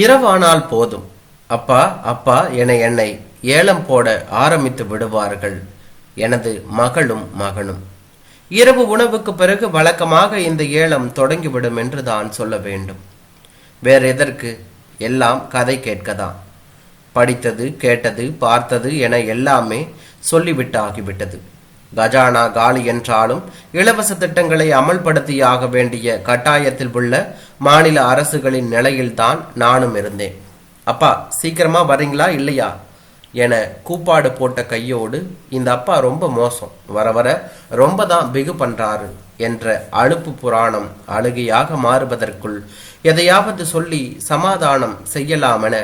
இரவானால் போதும். அப்பா அப்பா என என்னை ஏலம் போட ஆரம்பித்து விடுவார்கள். எனது மகளும் மகனும். இரவு உணவுக்கு பிறகு வழக்கமாக இந்த ஏலம் தொடங்கிவிடும் என்று தான் சொல்ல வேண்டும். வேற எதற்கு? எல்லாம் கதை கேட்கதான். படித்தது கேட்டது பார்த்தது என எல்லாமே சொல்லிவிட்டு ஆகிவிட்டது கஜானா காலி என்றாலும் இலவச திட்டங்களை அமல்படுத்தியாக வேண்டிய கட்டாயத்தில் உள்ள மாநில அரசுகளின் நிலையில்தான் நானும் இருந்தேன். அப்பா சீக்கிரமா வரீங்களா இல்லையா? என கூப்பாடு போட்ட கையோடு இந்த அப்பா ரொம்ப மோசம். வர வர ரொம்ப தான் பிகு பண்றாரு என்ற அலுப்பு புராணம் அழுகையாக மாறுவதற்குள் எதையாவது சொல்லி சமாதானம் செய்யலாமென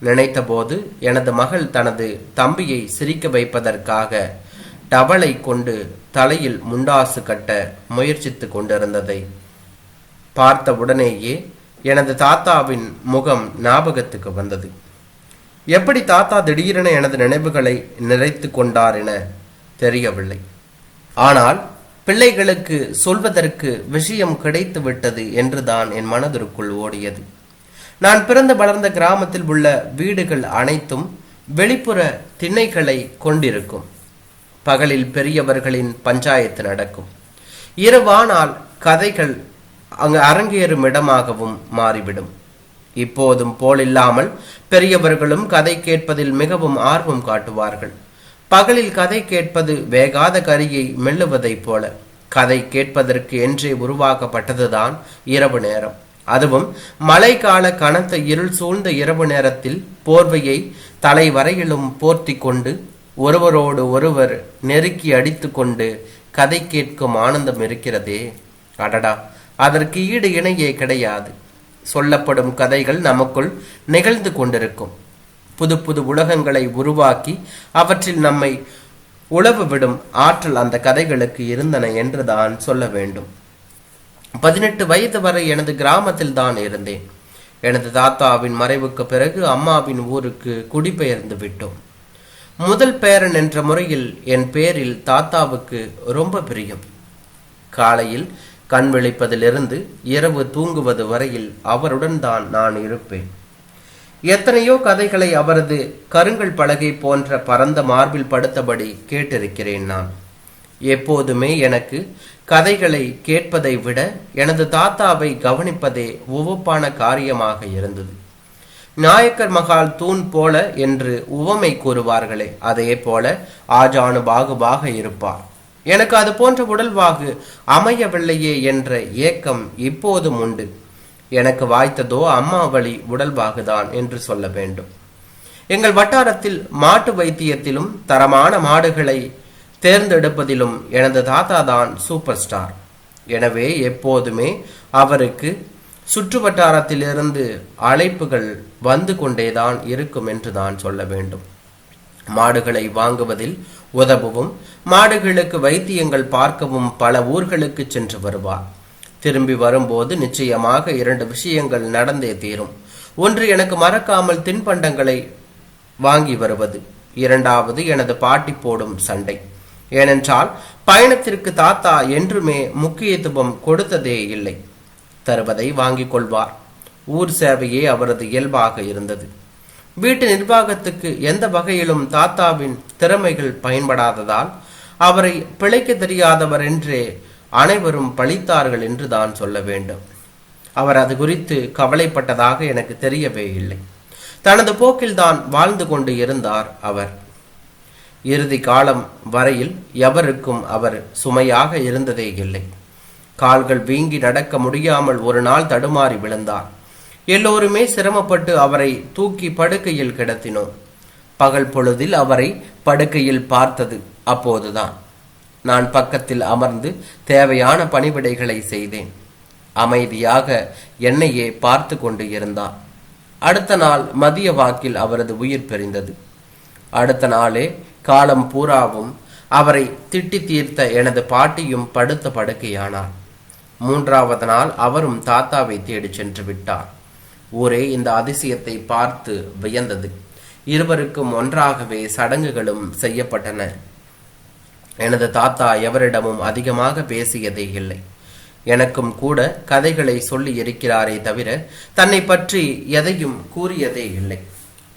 நினைத்தபோது எனது மகள் தனது தம்பியை சிரிக்க வைப்பதற்காக டவலை கொண்டு தலையில் முண்டாசு கட்ட முயற்சித்து கொண்டிருந்ததை பார்த்த உடனேயே எனது தாத்தாவின் முகம் ஞாபகத்துக்கு வந்தது. எப்படி தாத்தா திடீரென எனது நினைவுகளை நிறைத்து கொண்டார் என தெரியவில்லை. ஆனால் பிள்ளைகளுக்கு சொல்வதற்கு விஷயம் கிடைத்து விட்டது என்றுதான் என் மனதிற்குள் ஓடியது. நான் பிறந்து வளர்ந்த கிராமத்தில் உள்ள வீடுகள் அனைத்தும் வெளிப்புற திண்ணைகளை கொண்டிருக்கும். பகலில் பெரியவர்களின் பஞ்சாயத்து நடக்கும். இரவானால் கதைகள் அங்கு அரங்கேறும் இடமாகவும் மாறிவிடும். இப்போதும் போலில்லாமல் பெரியவர்களும் கதை கேட்பதில் மிகவும் ஆர்வம் காட்டுவார்கள். பகலில் கதை கேட்பது வேகாத கரியை மெல்லுவதைப் போல. கதை கேட்பதற்கு என்றே உருவாக்கப்பட்டதுதான் இரவு நேரம். அதுவும் மழைக்கால கனத்த இருள் சூழ்ந்த இரவு நேரத்தில் போர்வையை தலை வரையிலும் போர்த்தி கொண்டு ஒருவரோடு ஒருவர் நெருக்கி அடித்துக்கொண்டு கதை கேட்கும் ஆனந்தம் இருக்கிறதே. அடடா! அதற்கு ஈடு இணையே கிடையாது. சொல்லப்படும் கதைகள் நமக்குள் நிகழ்ந்து கொண்டிருக்கும். புது புது உலகங்களை உருவாக்கி அவற்றில் நம்மை உழவு விடும் ஆற்றல் அந்த கதைகளுக்கு இருந்தன என்றுதான் சொல்ல வேண்டும். பதினெட்டு வயது வரை எனது கிராமத்தில் தான் இருந்தேன். எனது தாத்தாவின் மறைவுக்கு பிறகு அம்மாவின் ஊருக்கு குடிபெயர்ந்து விட்டோம். முதல் பேரன் என்ற முறையில் என் பேரில் தாத்தாவுக்கு ரொம்ப பிரியம். காலையில் கண் விழிப்பதிலிருந்து இரவு தூங்குவது வரையில் அவருடன் தான் நான் இருப்பேன். எத்தனையோ கதைகளை அவரது கருங்கல் பலகை போன்ற பரந்த மார்பில் படுத்தபடி கேட்டிருக்கிறேன் நான். எப்போதுமே எனக்கு கதைகளை கேட்பதை விட எனது தாத்தாவை கவனிப்பதே உவப்பான காரியமாக இருந்தது. நாயக்கர் மகால் தூண் போல என்று உவமை கூறுவார்களே அதே போல ஆஜானு பாகுபாக இருப்பார். எனக்கு அது போன்ற உடல்வாகு அமையவில்லையே என்ற ஏக்கம் இப்போதும் உண்டு. எனக்கு வாய்த்ததோ அம்மா வழி உடல்வாகுதான் என்று சொல்ல வேண்டும். எங்கள் வட்டாரத்தில் மாட்டு வைத்தியத்திலும் தரமான மாடுகளை தேர்ந்தெடுப்பதிலும் எனது தாத்தா தான் சூப்பர் ஸ்டார் எனவே எப்போதுமே அவருக்கு சுற்று வட்டாரத்திலிருந்து அழைப்புகள் வந்து கொண்டேதான் இருக்கும் என்று தான் சொல்ல வேண்டும். மாடுகளை வாங்குவதில் உதவவும் மாடுகளுக்கு வைத்தியங்கள் பார்க்கவும் பல ஊர்களுக்கு சென்று வருவார். திரும்பி வரும்போது நிச்சயமாக இரண்டு விஷயங்கள் நடந்தே தீரும். ஒன்று எனக்கு மறக்காமல் தின்பண்டங்களை வாங்கி வருவது. இரண்டாவது எனது பாட்டி போடும் சண்டை. ஏனென்றால் பயணத்திற்கு தாத்தா என்றுமே முக்கியத்துவம் கொடுத்ததே இல்லை. தருவதை வாங்கிக் கொள்வார் ஊர் சேவையே அவரது இயல்பாக இருந்தது. வீட்டு நிர்வாகத்துக்கு எந்த வகையிலும் தாத்தாவின் திறமைகள் பயன்படாததால் அவரை பிழைக்க தெரியாதவர் என்றே அனைவரும் பழித்தார்கள் என்று தான் சொல்ல வேண்டும். அவர் அது குறித்து கவலைப்பட்டதாக எனக்கு தெரியவே இல்லை. தனது போக்கில்தான் வாழ்ந்து கொண்டு இருந்தார் அவர். இறுதி காலம் வரையில் எவருக்கும் அவர் சுமையாக இருந்ததே இல்லை. கால்கள் வீங்கி நடக்க முடியாமல் ஒரு நாள் தடுமாறி விழுந்தார் எல்லோருமே சிரமப்பட்டு அவரை தூக்கி படுக்கையில் கிடத்தினோம். பகல் பொழுதில் அவரை படுக்கையில் பார்த்தது அப்போதுதான். நான் பக்கத்தில் அமர்ந்து தேவையான பணிவிடைகளை செய்தேன். அமைதியாக என்னையே பார்த்து கொண்டு இருந்தார் அடுத்த நாள் மதிய வாக்கில் அவரது உயிர் பிரிந்தது. அடுத்த நாளே காலம் பூராவும் அவரை திட்டி தீர்த்த எனது பாட்டியும் படுத்த படுக்கையானார். மூன்றாவது நாள் அவரும் தாத்தாவை தேடிச் சென்று விட்டார். ஊரே இந்த அதிசயத்தை பார்த்து வியந்தது. இருவருக்கும் ஒன்றாகவே சடங்குகளும் செய்யப்பட்டன. எனது தாத்தா எவரிடமும் அதிகமாக பேசியதே இல்லை. எனக்கும் கூட கதைகளை சொல்லி இருக்கிறாரே தவிர தன்னை பற்றி எதையும் கூறியதே இல்லை.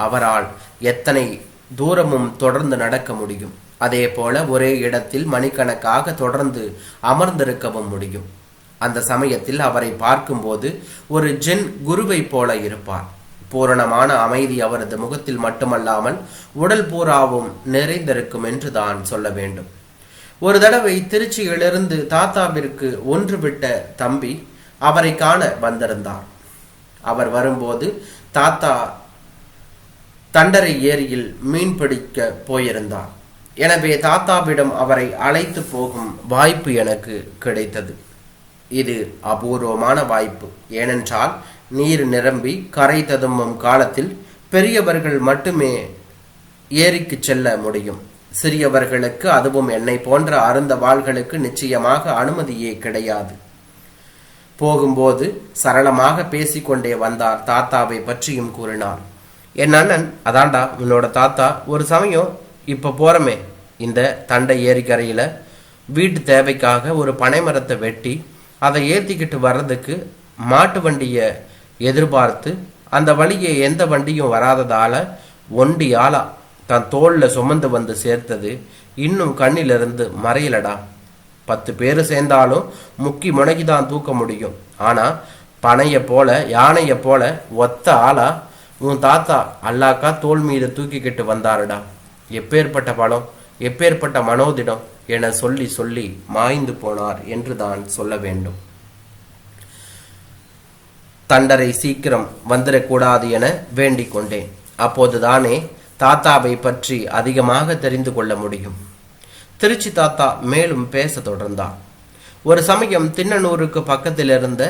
அவரால் எத்தனை தூரமும் தொடர்ந்து நடக்க முடியும். அதே போல ஒரே இடத்தில் மணிக்கணக்காக தொடர்ந்து அமர்ந்திருக்கவும் முடியும். அந்த சமயத்தில் அவரை பார்க்கும்போது ஒரு ஜென் குருவை போல இருப்பார். பூரணமான அமைதி அவரது முகத்தில் மட்டுமல்லாமல் உடல் பூராவும் நிறைந்திருக்கும் என்று தான் சொல்ல வேண்டும். ஒரு தடவை திருச்சியிலிருந்து தாத்தாவிற்கு ஒன்று விட்ட தம்பி அவரை காண வந்திருந்தார். அவர் வரும்போது தாத்தா தண்டரை ஏரியில் மீன் பிடிக்க போயிருந்தார். எனவே தாத்தாவிடம் அவரை அழைத்து போகும் வாய்ப்பு எனக்கு கிடைத்தது. இது அபூர்வமான வாய்ப்பு. ஏனென்றால் நீர் நிரம்பி கரை ததும்பும் காலத்தில் பெரியவர்கள் மட்டுமே ஏரிக்கு செல்ல முடியும். சிறியவர்களுக்கு அதுவும் என்னை போன்ற அருந்த வாள்களுக்கு நிச்சயமாக அனுமதியே கிடையாது. போகும்போது சரளமாக பேசிக்கொண்டே வந்தார் தாத்தாவை பற்றியும் கூறினார். என் அண்ணன் அதாண்டா உன்னோட தாத்தா ஒரு சமயம் இப்ப போறமே. இந்த தண்டை ஏரிக்கரையில வீட்டு தேவைக்காக ஒரு பனை மரத்தை வெட்டி அதை ஏற்றிக்கிட்டு வர்றதுக்கு மாட்டு வண்டியை எதிர்பார்த்து அந்த வழியை எந்த வண்டியும் வராததால ஒண்டி ஆளா தன் தோளில் சுமந்து வந்து சேர்த்தது. இன்னும் கண்ணிலிருந்து மறையலடா. பத்து பேர் சேர்ந்தாலும் முக்கி முனைக்கு தான் தூக்க முடியும். ஆனால் பனைய போல யானைய போல ஒத்த ஆளா உன் தாத்தா அல்லாக்கா தோல் மீது தூக்கிக்கிட்டு வந்தாருடா. எப்பேற்பட்ட பலம் எப்பேற்பட்ட மனோதிடம் என சொல்லி சொல்லி மாய்ந்து போனார் என்று தான் சொல்ல வேண்டும். தண்டரை சீக்கிரம் வந்துடக்கூடாது என வேண்டிக் கொண்டேன். அப்போதுதானே தாத்தாவை பற்றி அதிகமாக தெரிந்து கொள்ள முடியும். திருச்சி தாத்தா மேலும் பேச தொடர்ந்தார். ஒரு சமயம் திண்ணனூருக்கு பக்கத்தில் இருந்த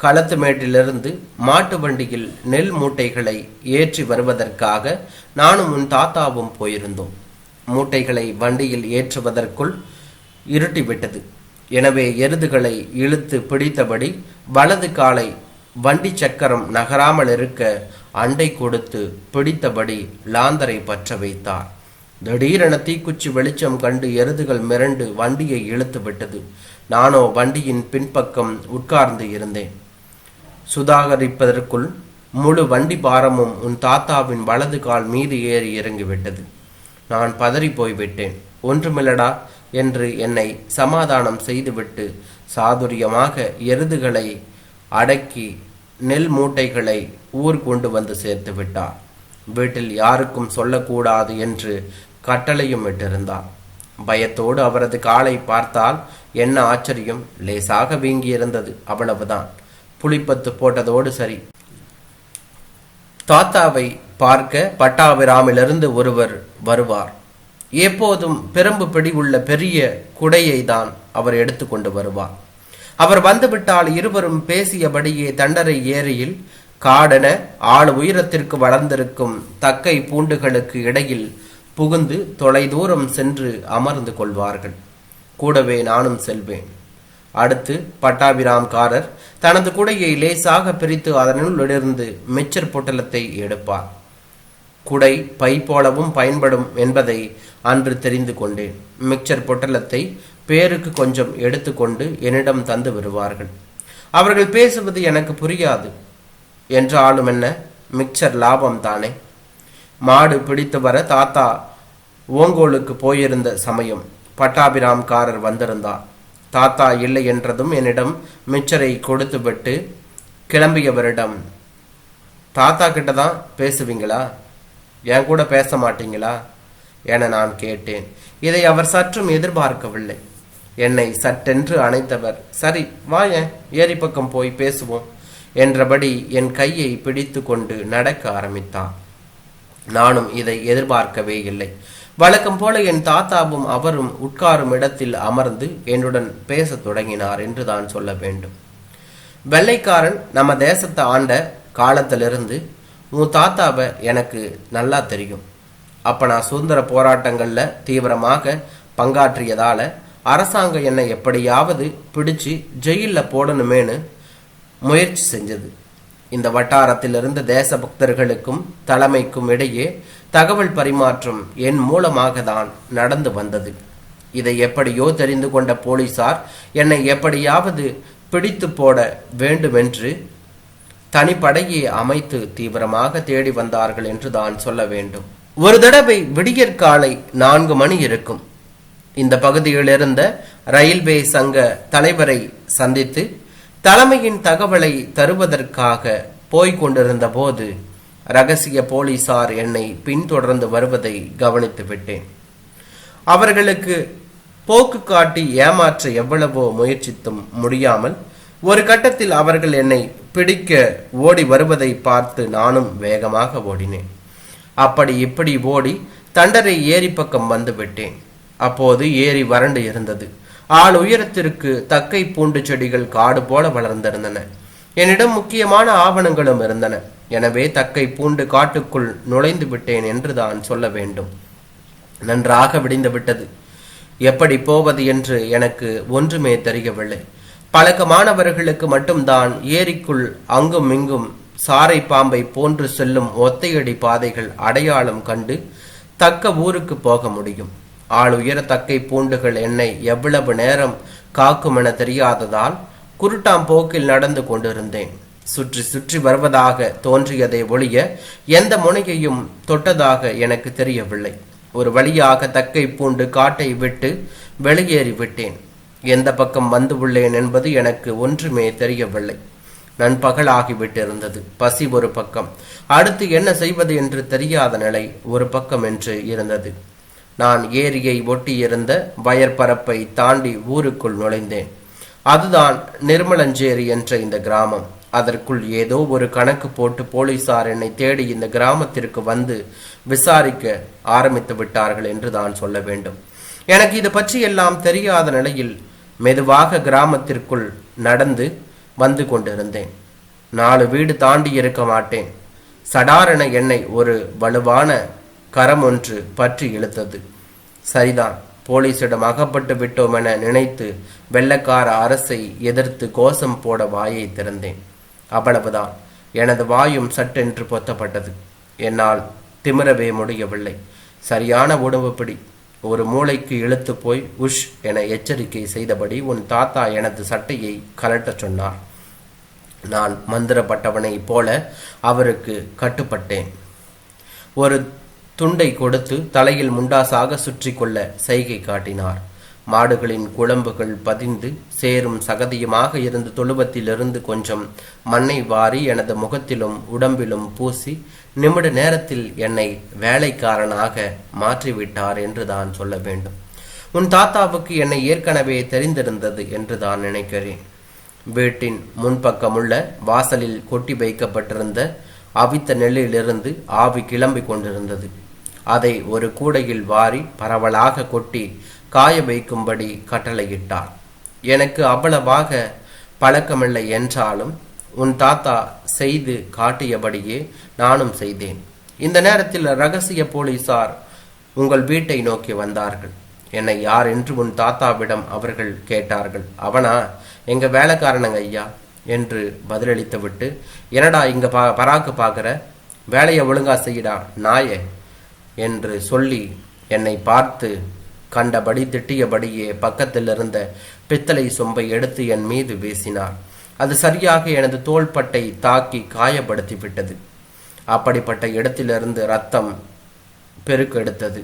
களத்துமேட்டிலிருந்து மாட்டு வண்டியில் நெல் மூட்டைகளை ஏற்றி வருவதற்காக நானும் உன் தாத்தாவும் போயிருந்தோம். மூட்டைகளை வண்டியில் ஏற்றுவதற்குள் இருட்டிவிட்டது. எனவே எருதுகளை இழுத்து பிடித்தபடி வலது காலை வண்டி சக்கரம் நகராமல் இருக்க அண்டை கொடுத்து பிடித்தபடி லாந்தரை பற்ற வைத்தார். திடீரென தீக்குச்சி வெளிச்சம் கண்டு எருதுகள் மிரண்டு வண்டியை இழுத்து விட்டது. நானோ வண்டியின் பின்பக்கம் உட்கார்ந்து இருந்தேன். சுதாகரிப்பதற்குள் முழு வண்டி பாரமும் உன் தாத்தாவின் வலது கால் மீது ஏறி இறங்கிவிட்டது. நான் பதறி போய்விட்டேன். ஒன்றுமில்லடா என்று என்னை சமாதானம் செய்துவிட்டு சாதுரியமாக எருதுகளை அடக்கி நெல் மூட்டைகளை ஊர் கொண்டு வந்து சேர்த்து விட்டார். வீட்டில் யாருக்கும் சொல்லக்கூடாது என்று கட்டளையும் விட்டிருந்தார் பயத்தோடு அவரது காலை பார்த்தால் என்ன ஆச்சரியம்? லேசாக வீங்கியிருந்தது. அவ்வளவுதான். புளிப்பத்து போட்டதோடு சரி. தாத்தாவை பார்க்க பட்டாபிராமிலிருந்து ஒருவர் வருவார். எப்போதும் பெரும்பு பிடி உள்ள பெரிய குடையை தான் அவர் எடுத்துக்கொண்டு வருவார். அவர் வந்துவிட்டால் இருவரும் பேசியபடியே தண்டரை ஏரியில் காடென ஆள் உயரத்திற்கு வளர்ந்திருக்கும் தக்கை பூண்டுகளுக்கு இடையில் புகுந்து தொலைதூரம் சென்று அமர்ந்து கொள்வார்கள். கூடவே நானும் செல்வேன். அடுத்து பட்டாபிராம்காரர் தனது குடையை லேசாக பிரித்து அதனுள்ளிருந்து மிச்சர் பொட்டலத்தை எடுப்பார். குடை பை போலவும் பயன்படும் என்பதை அன்று தெரிந்து கொண்டேன். மிக்சர் பொட்டலத்தை பேருக்கு கொஞ்சம் எடுத்துக்கொண்டு என்னிடம் தந்து வருவார்கள் அவர்கள் பேசுவது எனக்கு புரியாது. என்றாலும் என்ன? மிக்சர் லாபம் தானே மாடு பிடித்து வர தாத்தா ஓங்கோலுக்கு போயிருந்த சமயம் பட்டாபிராம்காரர் வந்திருந்தார். தாத்தா இல்லை என்றதும் என்னிடம் மிச்சரை கொடுத்துவிட்டு கிளம்பியவரிடம் தாத்தா கிட்ட தான் பேசுவீங்களா? என் கூட பேச மாட்டீங்களா? என நான் கேட்டேன். இதை அவர் சற்றும் எதிர்பார்க்கவில்லை. என்னை சட்டென்று அணைத்தவர். சரி வாயேன் ஏரி பக்கம் போய் பேசுவோம் என்றபடி என் கையை பிடித்து கொண்டு நடக்க ஆரம்பித்தார் நானும் இதை எதிர்பார்க்கவே இல்லை. வழக்கம் போல என் தாத்தாவும் அவரும் உட்காரும் இடத்தில் அமர்ந்து என்னுடன் பேசத் தொடங்கினார் என்று தான் சொல்ல வேண்டும். வெள்ளைக்காரன் நம்ம தேசத்தை ஆண்ட காலத்திலிருந்து உன் தாத்தாவை எனக்கு நல்லா தெரியும். அப்போ நான் சுதந்திர போராட்டங்களில் தீவிரமாக பங்காற்றியதால் அரசாங்கம் என்னை எப்படியாவது பிடிச்சு ஜெயிலில் போடணுமேனு முயற்சி செஞ்சது. இந்த வட்டாரத்தில் இருந்த தேசபக்தர்களுக்கும் தலைமைக்கும் இடையே தகவல் பரிமாற்றம் என் மூலமாக தான் நடந்து வந்தது. இதை எப்படியோ தெரிந்து கொண்ட போலீசார் என்னை எப்படியாவது பிடித்து போட வேண்டுமென்று தனிப்படையை அமைத்து தீவிரமாக தேடி வந்தார்கள் என்று தான் சொல்ல வேண்டும். ஒரு தடவை விடியற்காலை நான்கு மணி இருக்கும். இந்த பகுதியில் இருந்த ரயில்வே சங்க தலைவரை சந்தித்து தலைமையின் தகவலை தருவதற்காக போய்க் கொண்டிருந்த போது ரகசிய போலீசார் என்னை பின்தொடர்ந்து வருவதை கவனித்து விட்டேன். அவர்களுக்கு போக்கு காட்டி ஏமாற்ற எவ்வளவோ முயற்சித்தும் முடியாமல் ஒரு கட்டத்தில் அவர்கள் என்னை பிடிக்க ஓடி வருவதை பார்த்து நானும் வேகமாக ஓடினேன். அப்படி இப்படி ஓடி தண்டரை ஏரி பக்கம் வந்து விட்டேன். அப்போது ஏரி வறண்டு இருந்தது. ஆள் உயரத்திற்கு தக்கை பூண்டு செடிகள் காடு போல வளர்ந்திருந்தன. என்னிடம் முக்கியமான ஆவணங்களும் இருந்தன. எனவே தக்கை பூண்டு காட்டுக்குள் நுழைந்து விட்டேன் என்று தான் சொல்ல வேண்டும். நன்றாக விடிந்து விட்டது. எப்படி போவது என்று எனக்கு ஒன்றுமே தெரியவில்லை. பழக்கமானவர்களுக்கு மட்டும்தான் ஏரிக்குள் அங்கும் இங்கும் சாறை பாம்பை போன்று செல்லும் ஒத்தையடி பாதைகள் அடையாளம் கண்டு தக்க ஊருக்கு போக முடியும். ஆள் உயர தக்கை பூண்டுகள் என்னை எவ்வளவு நேரம் காக்கும் என தெரியாததால் குருட்டாம் போக்கில் நடந்து கொண்டிருந்தேன். சுற்றி சுற்றி வருவதாக தோன்றியதை ஒழிய எந்த முனையையும் தொட்டதாக எனக்கு தெரியவில்லை. ஒரு வழியாக தக்கை பூண்டு காட்டை விட்டு வெளியேறி விட்டேன் எந்த பக்கம் வந்து உள்ளேன் என்பது எனக்கு ஒன்றுமே தெரியவில்லை. நண்பகலாகிவிட்டிருந்தது பசி ஒரு பக்கம். அடுத்து என்ன செய்வது என்று தெரியாத நிலை ஒரு பக்கம் என்று இருந்தது. நான் ஏரியை ஒட்டியிருந்த வயற்பரப்பை தாண்டி ஊருக்குள் நுழைந்தேன். அதுதான் நிர்மலஞ்சேரி என்ற இந்த கிராமம். அதற்குள் ஏதோ ஒரு கணக்கு போட்டு போலீசார் என்னை தேடி இந்த கிராமத்திற்கு வந்து விசாரிக்க ஆரம்பித்து விட்டார்கள் என்று தான் சொல்ல வேண்டும். எனக்கு இது பற்றி எல்லாம் தெரியாத நிலையில் மெதுவாக கிராமத்திற்குள் நடந்து வந்து கொண்டிருந்தேன். நாலு வீடு தாண்டி இருக்க மாட்டேன். சடாரண என்னை ஒரு வலுவான கரம் ஒன்று பற்றி இழுத்தது. சரிதான் போலீசிடம் அகப்பட்டு விட்டோம் என நினைத்து வெள்ளக்கார அரசை எதிர்த்து கோஷம் போட வாயை திறந்தேன். அவ்வளவுதான் எனது வாயும் சட்டென்று பொத்தப்பட்டது. என்னால் திமிரவே முடியவில்லை. சரியான உணவு பிடி ஒரு மூளைக்கு இழுத்து போய் உஷ் என எச்சரிக்கை செய்தபடி உன் தாத்தா எனது சட்டையை கலட்டச் சொன்னார். நான் மந்திரப்பட்டவனைப் போல அவருக்கு கட்டுப்பட்டேன். ஒரு துண்டை கொடுத்து தலையில் முண்டாசாக சுற்றி கொள்ள சைகை காட்டினார். மாடுகளின் குழம்புகள் பதிந்து சேரும் சகதியுமாக இருந்த தொழுவத்திலிருந்து கொஞ்சம் மண்ணை வாரி எனது முகத்திலும் உடம்பிலும் பூசி நிமிட நேரத்தில் என்னை வேலைக்காரனாக மாற்றிவிட்டார் என்று தான் சொல்ல வேண்டும். உன் தாத்தாவுக்கு என்னை ஏற்கனவே தெரிந்திருந்தது என்று தான் நினைக்கிறேன். வீட்டின் முன்பக்கமுள்ள வாசலில் கொட்டி வைக்கப்பட்டிருந்த அவித்த நெல்லிலிருந்து ஆவி கிளம்பி கொண்டிருந்தது. அதை ஒரு கூடையில் வாரி பரவலாக கொட்டி காய வைக்கும்படி கட்டளையிட்டார். எனக்கு அவ்வளவாக பழக்கமில்லை என்றாலும் உன் தாத்தா செய்து காட்டியபடியே நானும் செய்தேன். இந்த நேரத்தில் ரகசிய போலீசார் உங்கள் வீட்டை நோக்கி வந்தார்கள். என்னை யார் என்று உன் தாத்தாவிடம் அவர்கள் கேட்டார்கள். அவனா? எங்க வேலைக்காரனுங்க ஐயா? என்று பதிலளித்து விட்டு என்னடா இங்க பா பராக்கு பார்க்குற வேலையை ஒழுங்கா செய்யடா நாயே என்று சொல்லி என்னை பார்த்து கண்டபடி திட்டியபடியே பக்கத்தில் இருந்த பித்தளை சொம்பை எடுத்து என் மீது வீசினார். அது சரியாக எனது தோள்பட்டை தாக்கி காயப்படுத்தி விட்டது அப்படிப்பட்ட இடத்திலிருந்து ரத்தம் பெருக்கெடுத்தது.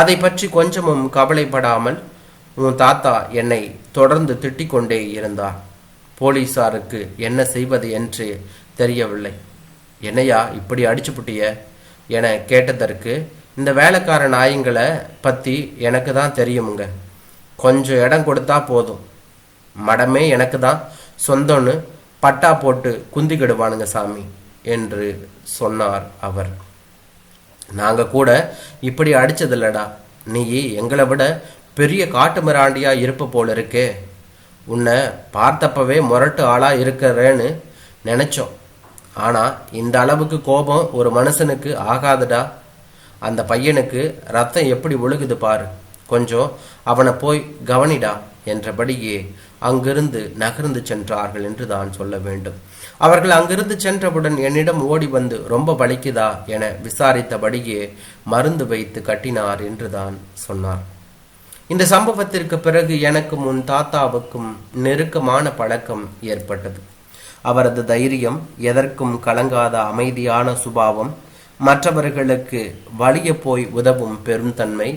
அதை பற்றி கொஞ்சமும் கவலைப்படாமல் உன் தாத்தா என்னை தொடர்ந்து திட்டிக்கொண்டே இருந்தார். போலீசாருக்கு என்ன செய்வது என்று தெரியவில்லை. என்னையா இப்படி அடிச்சுப்புட்டிய? என கேட்டதற்கு இந்த வேலைக்கார நாயங்களை பற்றி எனக்கு தான் தெரியுமுங்க. கொஞ்சம் இடம் கொடுத்தா போதும். மடமே எனக்கு தான் சொந்தம்னு பட்டா போட்டு குந்திக்கிடுவானுங்க சாமி என்று சொன்னார் அவர். நாங்கள் கூட இப்படி அடித்ததில்லடா நீ எங்களை விட பெரிய காட்டு மிராண்டியாக இருப்ப போல இருக்கே. உன்னை பார்த்தப்பவே முரட்டு ஆளாக இருக்கிறேன்னு நினைச்சோம். ஆனால் இந்த அளவுக்கு கோபம் ஒரு மனுஷனுக்கு ஆகாதுடா. அந்த பையனுக்கு ரத்தம் எப்படி ஒழுகுது பாரு. கொஞ்சம் அவனை போய் கவனிடா என்றபடியே அங்கிருந்து நகர்ந்து சென்றார்கள் என்று தான் சொல்ல வேண்டும். அவர்கள் அங்கிருந்து சென்றவுடன் என்னிடம் ஓடி வந்து ரொம்ப வலிக்குதா என விசாரித்தபடியே மருந்து வைத்து கட்டினார் என்று தான் சொன்னார். இந்த சம்பவத்திற்கு பிறகு எனக்கும் உன் தாத்தாவுக்கும் நெருக்கமான பழக்கம் ஏற்பட்டது. அவரது தைரியம் எதற்கும் கலங்காத அமைதியான சுபாவம் மற்றவர்களுக்கு வலிய போய் உதவும் பெருந்தன்மை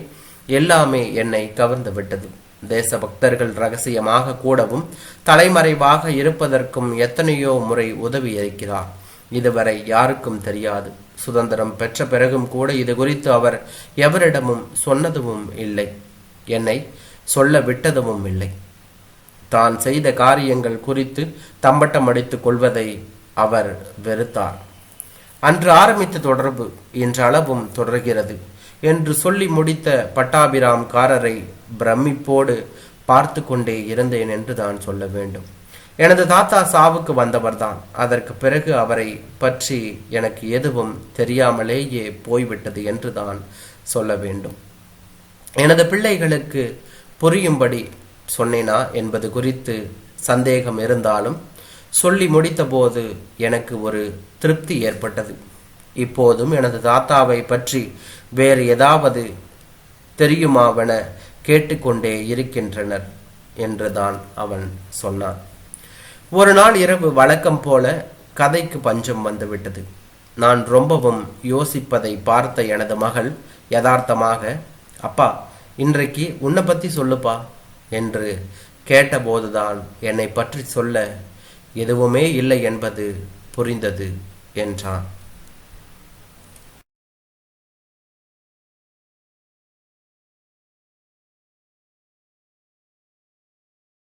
எல்லாமே என்னை கவர்ந்து விட்டது. தேசபக்தர்கள் ரகசியமாக கூடவும் தலைமறைவாக இருப்பதற்கும் எத்தனையோ முறை உதவி இருக்கிறார் இதுவரை யாருக்கும் தெரியாது. சுதந்திரம் பெற்ற பிறகும் கூட இது குறித்து அவர் எவரிடமும் சொன்னதும் இல்லை. என்னை சொல்ல விட்டதும் இல்லை. தான் செய்த காரியங்கள் குறித்து தம்பட்டம் அடித்துக் கொள்வதை அவர் வெறுத்தார். அன்று ஆரம்பித்த தொடர்பு இன்றளவும் தொடர்கிறது என்று சொல்லி முடித்த பட்டாபிராம் காரரை பிரமிப்போடு பார்த்து கொண்டே இருந்தேன் என்று தான் சொல்ல வேண்டும். எனது தாத்தா சாவுக்கு வந்தவர்தான். அதற்கு பிறகு அவரை பற்றி எனக்கு எதுவும் தெரியாமலேயே போய்விட்டது என்று தான் சொல்ல வேண்டும். எனது பிள்ளைகளுக்கு புரியும்படி சொன்னேனா என்பது குறித்து சந்தேகம் இருந்தாலும் சொல்லி முடித்தபோது எனக்கு ஒரு திருப்தி ஏற்பட்டது. இப்போதும் எனது தாத்தாவை பற்றி வேறு ஏதாவது தெரியுமாவென கேட்டுக்கொண்டே இருக்கின்றனர் என்றுதான் அவன் சொன்னான். ஒரு நாள் இரவு வழக்கம் போல கதைக்கு பஞ்சம் வந்துவிட்டது. நான் ரொம்பவும் யோசிப்பதை பார்த்த எனது மகள் யதார்த்தமாக அப்பா இன்றைக்கு உன்னை பத்தி சொல்லுப்பா என்று கேட்டபோதுதான் என்னை பற்றி சொல்ல எதுவுமே இல்லை என்பது புரிந்தது என்றான்.